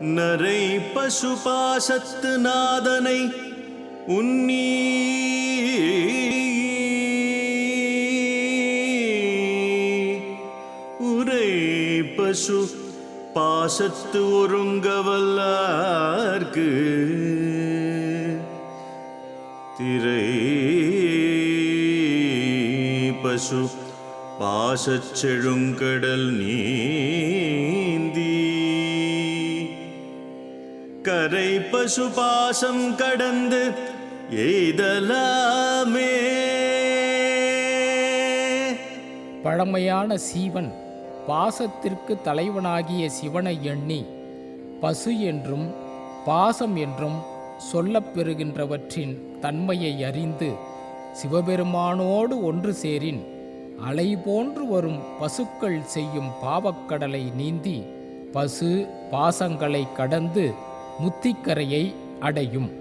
நரை பசுபாசத்து நாதனை உன்னீ. உரை பசு பாசத்து ஒருங்கவல்லார்க்கு திரை பசு பாசச் செழுங்கடல் நீ. கரை பசு பாசம் கடந்து எய்தலாமே. பழமையான சீவன் பாசத்திற்கு தலைவனாகிய சிவனை எண்ணி பசு என்றும் பாசம் என்றும் சொல்லப் பெறுகின்றவற்றின் தன்மையை அறிந்து சிவபெருமானோடு ஒன்று சேரின் அலை போன்று வரும் பசுக்கள் செய்யும் பாவக்கடலை நீந்தி பசு பாசங்களை கடந்து முத்திக்கரையை அடையும்.